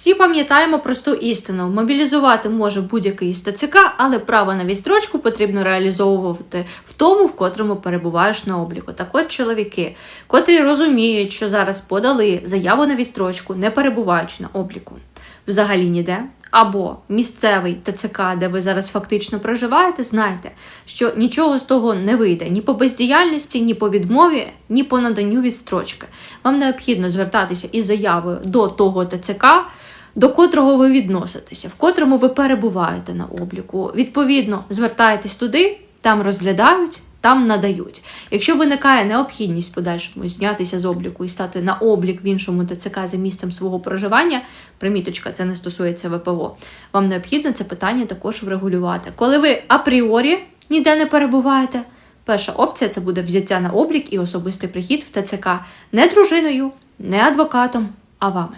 Всі пам'ятаємо просту істину: мобілізувати може будь-який із ТЦК, але право на відстрочку потрібно реалізовувати в тому, в котрому перебуваєш на обліку. Так от чоловіки, котрі розуміють, що зараз подали заяву на відстрочку, не перебуваючи на обліку взагалі ніде. Або місцевий ТЦК, де ви зараз фактично проживаєте, знайте, що нічого з того не вийде ні по бездіяльності, ні по відмові, ні по наданню відстрочки. Вам необхідно звертатися із заявою до того ТЦК, до котрого ви відноситеся, в котрому ви перебуваєте на обліку. Відповідно, звертаєтесь туди, там розглядають. Там надають. Якщо виникає необхідність подальшому знятися з обліку і стати на облік в іншому ТЦК за місцем свого проживання, приміточка, це не стосується ВПО. Вам необхідно це питання також врегулювати. Коли ви апріорі ніде не перебуваєте, перша опція це буде взяття на облік і особистий прихід в ТЦК не дружиною, не адвокатом, а вами.